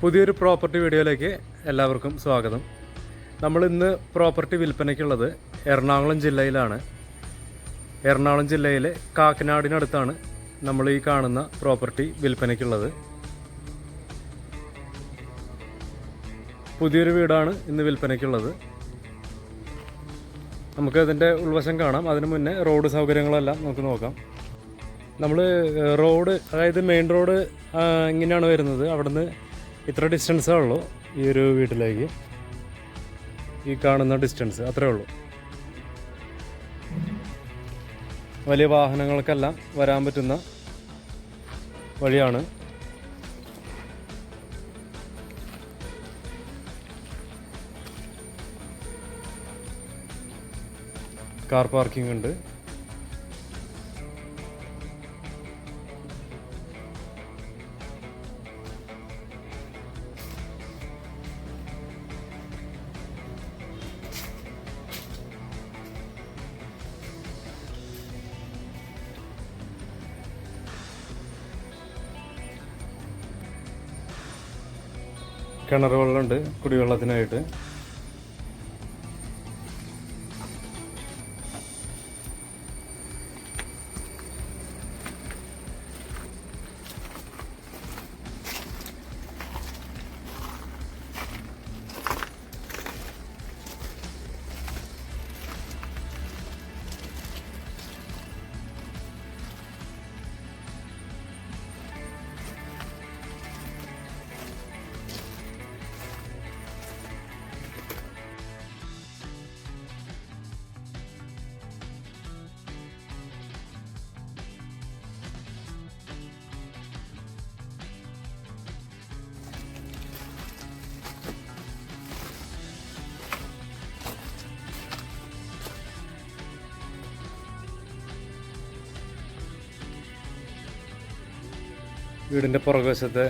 പുതിയൊരു പ്രോപ്പർട്ടി വീഡിയോയിലേക്ക് എല്ലാവർക്കും സ്വാഗതം. നമ്മൾ ഇന്ന് പ്രോപ്പർട്ടി വിൽപ്പനയ്ക്കുള്ളത് എറണാകുളം ജില്ലയിലാണ്. എറണാകുളം ജില്ലയിലെ കാക്കനാടിനടുത്താണ് നമ്മൾ ഈ കാണുന്ന പ്രോപ്പർട്ടി വിൽപ്പനയ്ക്കുള്ളത്. പുതിയൊരു വീടാണ് ഇന്ന് വിൽപ്പനയ്ക്കുള്ളത്. നമുക്ക് ഇതിന്റെ ഉൾവശം കാണാം. അതിനു മുന്നേ റോഡ് സൗകര്യങ്ങളെല്ലാം നമുക്ക് നോക്കാം. നമ്മൾ റോഡ് അതായത് മെയിൻ റോഡ് ഇങ്ങനെയാണ് വരുന്നത്. അവിടുന്ന് ഇത്ര ഡിസ്റ്റൻസേ ഉള്ളൂ ഈ ഒരു വീട്ടിലേക്ക്. ഈ കാണുന്ന ഡിസ്റ്റൻസ് അത്രേ ഉള്ളൂ. വലിയ വാഹനങ്ങൾക്കെല്ലാം വരാൻ പറ്റുന്ന വഴിയാണ്. കാർ പാർക്കിംഗ് ഉണ്ട്. കിണർ വെള്ളമുണ്ട് കുടിവെള്ളത്തിനായിട്ട്. വീടിന്റെ പുറകുവശത്തെ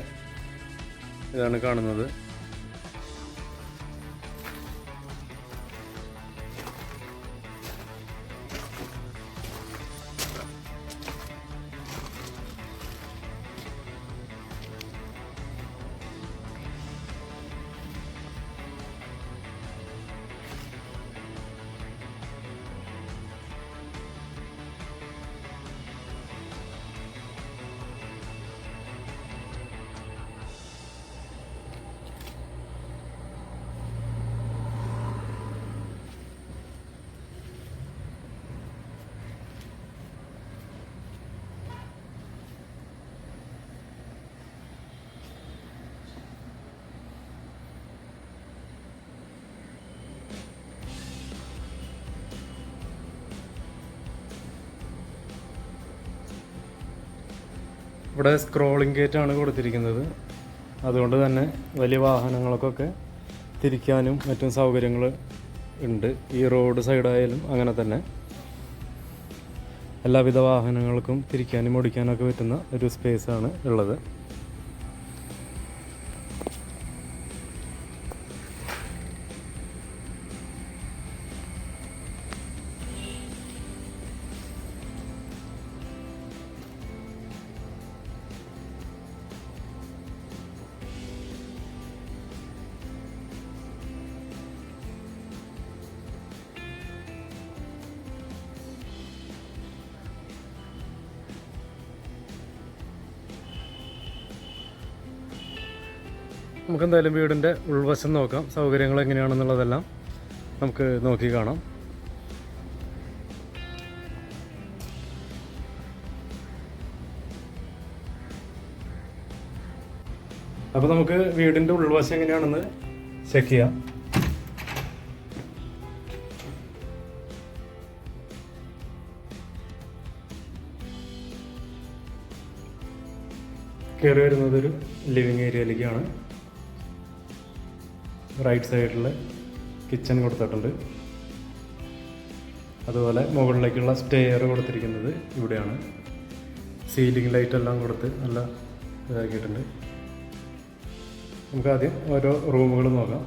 ഇതാണ് കാണുന്നത്. ഇവിടെ സ്ക്രോളിംഗ് ഗേറ്റ് ആണ് കൊടുത്തിരിക്കുന്നത്. അതുകൊണ്ട് തന്നെ വലിയ വാഹനങ്ങൾക്കൊക്കെ തിരിക്കാനും മറ്റും സൗകര്യങ്ങൾ ഉണ്ട്. ഈ റോഡ് സൈഡായാലും അങ്ങനെ തന്നെ. എല്ലാവിധ വാഹനങ്ങൾക്കും തിരിക്കാനും ഓടിക്കാനൊക്കെ പറ്റുന്ന ഒരു സ്പേസാണ് ഉള്ളത്. നമുക്ക് എന്തായാലും വീടിന്റെ ഉൾവശം നോക്കാം. സൗകര്യങ്ങൾ എങ്ങനെയാണെന്നുള്ളതെല്ലാം നമുക്ക് നോക്കി കാണാം. അപ്പോൾ നമുക്ക് വീടിന്റെ ഉൾവശം എങ്ങനെയാണെന്ന് ചെക്ക് ചെയ്യാം. കയറി വരുന്നത് ഒരു ലിവിങ് ഏരിയയിലേക്കാണ് റൈറ്റ് സൈഡിൽ കിച്ചൺ കൊടുത്തിട്ടുണ്ട്. അതുപോലെ മുകളിലേക്കുള്ള സ്റ്റെയർ കൊടുത്തിരിക്കുന്നത് ഇവിടെയാണ്. സീലിംഗ് ലൈറ്റ് എല്ലാം കൊടുത്ത് നല്ല ഇതാക്കിയിട്ടുണ്ട്. നമുക്ക് ആദ്യം ഓരോ റൂമുകൾ നോക്കാം.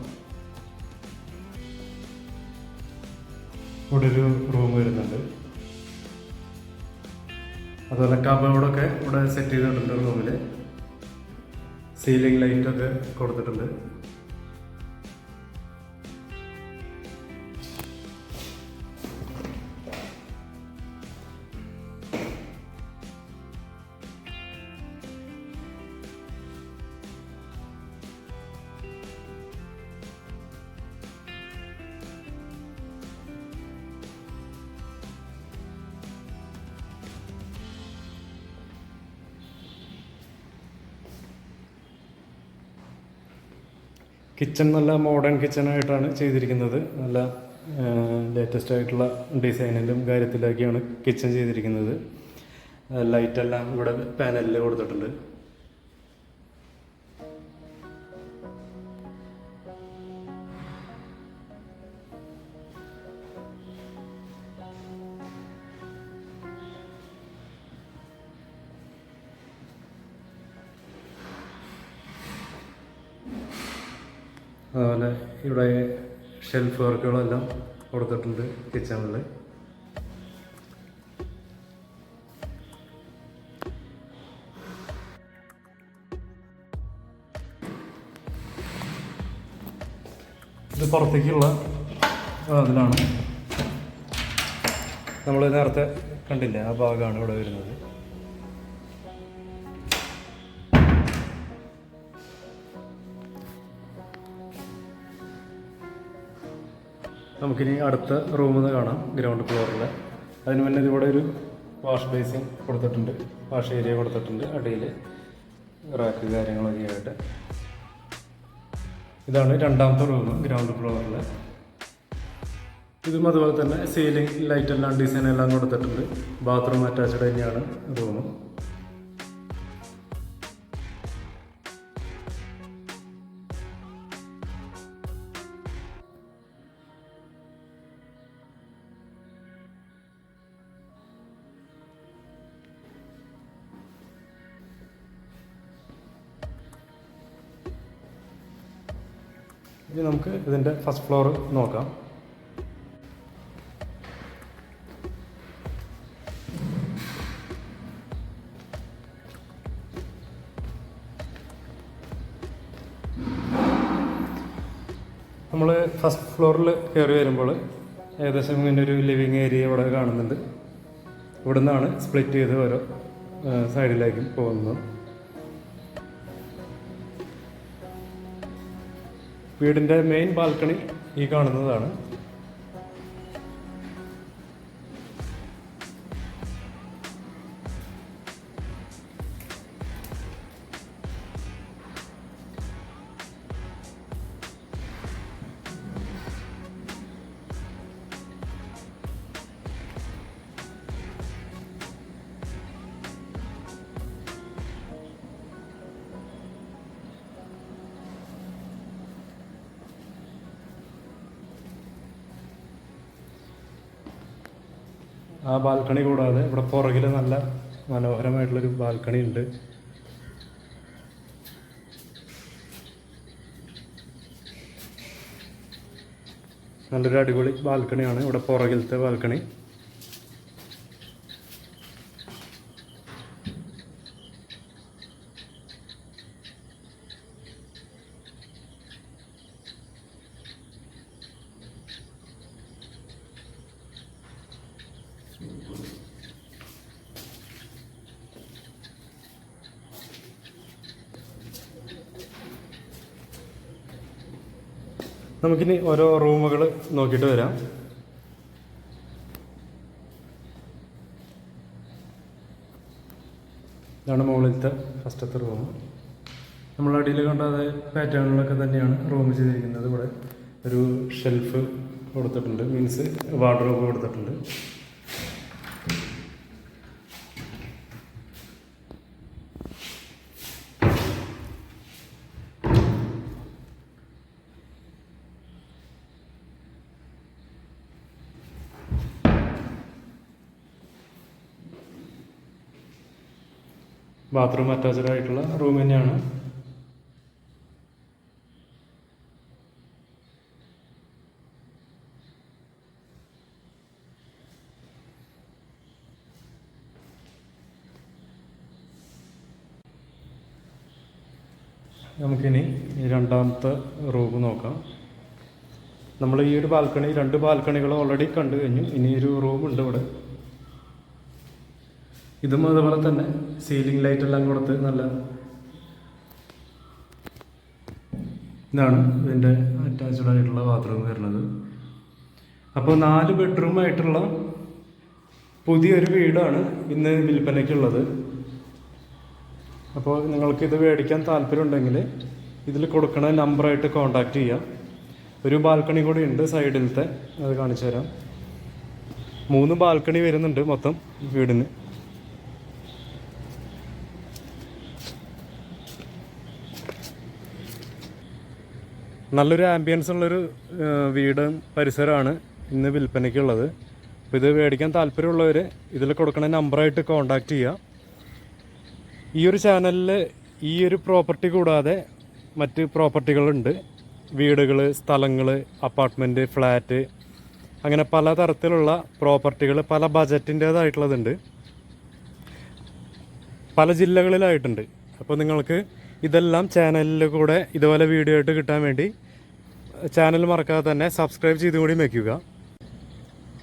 ഇവിടെ ഒരു റൂം വരുന്നുണ്ട്. അതുപോലെ കബോർഡൊക്കെ ഇവിടെ സെറ്റ് ചെയ്തിട്ടുണ്ട് റൂമിൽ സീലിംഗ് ലൈറ്റൊക്കെ കൊടുത്തിട്ടുണ്ട്. കിച്ചൺ നല്ല മോഡേൺ കിച്ചണായിട്ടാണ് ചെയ്തിരിക്കുന്നത്. നല്ല ലേറ്റസ്റ്റ് ആയിട്ടുള്ള ഡിസൈനിലും കാര്യത്തിലൊക്കെയാണ് കിച്ചൺ ചെയ്തിരിക്കുന്നത്. ലൈറ്റ് എല്ലാം ഇവിടെ പാനലിൽ കൊടുത്തിട്ടുണ്ട്. അതുപോലെ ഇവിടെ ഷെൽഫ് വർക്കുകളെല്ലാം കൊടുത്തിട്ടുണ്ട് കിച്ചണിൽ ഇത് പുറത്തേക്കുള്ള അതിലാണ് നമ്മൾ നേരത്തെ കണ്ടില്ല ആ ഭാഗമാണ് ഇവിടെ വരുന്നത്. നമുക്കിനി അടുത്ത റൂമിൽ നിന്ന് കാണാം ഗ്രൗണ്ട് ഫ്ലോറിൽ അതിന് മുന്നേ ഇവിടെ ഒരു വാഷ് ബേസിൻ കൊടുത്തിട്ടുണ്ട്. വാഷ് ഏരിയ കൊടുത്തിട്ടുണ്ട്. അടിയിൽ റാക്ക് കാര്യങ്ങളൊക്കെ ആയിട്ട്. ഇതാണ് രണ്ടാമത്തെ റൂം ഗ്രൗണ്ട് ഫ്ലോറിൽ ഇതും അതുപോലെ തന്നെ സീലിംഗ് ലൈറ്റ് എല്ലാം ഡിസൈൻ എല്ലാം കൊടുത്തിട്ടുണ്ട്. ബാത്റൂം അറ്റാച്ച്ഡ് തന്നെയാണ് റൂം ഇനി നമുക്ക് ഇതിന്റെ ഫസ്റ്റ് ഫ്ലോർ നോക്കാം. നമ്മൾ ഫസ്റ്റ് ഫ്ലോറിൽ കയറി വരുമ്പോൾ ഏകദേശം ഇങ്ങനെ ഒരു ലിവിങ് ഏരിയ ഇവിടെ കാണുന്നുണ്ട്. ഇവിടുന്നാണ് സ്പ്ലിറ്റ് ചെയ്ത് ഓരോ സൈഡിലേക്കും പോകുന്നത്. വീടിന്റെ മെയിൻ ബാൽക്കണി ഈ കാണുന്നതാണ്. ആ ബാൽക്കണി കൂടാതെ ഇവിടെ പുറകിൽ നല്ല മനോഹരമായിട്ടുള്ളൊരു ബാൽക്കണി ഉണ്ട്. നല്ലൊരു അടിപൊളി ബാൽക്കണിയാണ് ഇവിടെ പുറകിലത്തെ ബാൽക്കണി. നമുക്കിനി ഓരോ റൂമുകൾ നോക്കിയിട്ട് വരാം. ഇതാണ് മുകളിലത്തെ ഫസ്റ്റത്തെ റൂം. നമ്മൾ അടിയിൽ കണ്ട അതേ പാറ്റേണിലൊക്കെ തന്നെയാണ് റൂം ചെയ്തിരിക്കുന്നത്. ഇവിടെ ഒരു ഷെൽഫ് കൊടുത്തിട്ടുണ്ട്. മീൻസ് വാർഡ്രോബ് കൊടുത്തിട്ടുണ്ട്. ബാത്റൂം അറ്റാച്ച്ഡ് ആയിട്ടുള്ള റൂം തന്നെയാണ്. നമുക്കിനി രണ്ടാമത്തെ റൂം നോക്കാം. നമ്മൾ ഈ ഒരു ബാൽക്കണി രണ്ട് ബാൽക്കണികൾ ഓൾറെഡി കണ്ടു കഴിഞ്ഞു. ഇനി ഒരു റൂം ഉണ്ട് ഇവിടെ. ഇതും അതുപോലെ തന്നെ. സീലിംഗ് ലൈറ്റ് എല്ലാം കൊടുത്ത് നല്ല ഇതാണ് ഇതിന്റെ അറ്റാച്ച്ഡ് ആയിട്ടുള്ള ബാത്റൂം വരുന്നത്. അപ്പോൾ നാല് ബെഡ്റൂം ആയിട്ടുള്ള പുതിയൊരു വീടാണ് ഇന്ന് വിൽപ്പനയ്ക്കുള്ളത്. അപ്പോൾ നിങ്ങൾക്ക് ഇത് മേടിക്കാൻ താല്പര്യമുണ്ടെങ്കിൽ ഇതിൽ കൊടുക്കണ നമ്പറായിട്ട് കോണ്ടാക്ട് ചെയ്യാം ഒരു ബാൽക്കണി കൂടി ഉണ്ട് സൈഡിലത്തെ അത് കാണിച്ചു തരാം മൂന്ന് ബാൽക്കണി വരുന്നുണ്ട് മൊത്തം വീടിന്. നല്ലൊരു ആംബിയൻസ് ഉള്ളൊരു വീടും പരിസരമാണ് ഇന്ന് വിൽപ്പനയ്ക്കുള്ളത്. അപ്പോൾ ഇത് മേടിക്കാൻ താല്പര്യമുള്ളവർ ഇതിൽ കൊടുക്കണ നമ്പറായിട്ട് കോൺടാക്റ്റ് ചെയ്യുക ഈ ഒരു ചാനലിൽ ഈ ഒരു പ്രോപ്പർട്ടി കൂടാതെ മറ്റ് പ്രോപ്പർട്ടികളുണ്ട് വീടുകൾ സ്ഥലങ്ങൾ അപ്പാർട്ട്മെന്റ് ഫ്ലാറ്റ് അങ്ങനെ പല തരത്തിലുള്ള പ്രോപ്പർട്ടികൾ പല ബജറ്റിന്റേതായിട്ടുള്ളതുണ്ട് പല ജില്ലകളിലായിട്ടുണ്ട്. അപ്പോൾ നിങ്ങൾക്ക് ഇതെല്ലാം ചാനലിൽ കൂടെ ഇതുപോലെ വീഡിയോ ആയിട്ട് കിട്ടാൻ വേണ്ടി ചാനൽ മറക്കാതെ തന്നെ സബ്സ്ക്രൈബ് ചെയ്തും വയ്ക്കുക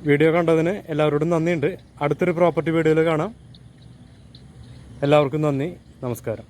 വീഡിയോ കണ്ടതിന് എല്ലാവരോടും നന്ദിയുണ്ട്. അടുത്തൊരു പ്രോപ്പർട്ടി വീഡിയോയിൽ കാണാം. എല്ലാവർക്കും നന്ദി. നമസ്കാരം.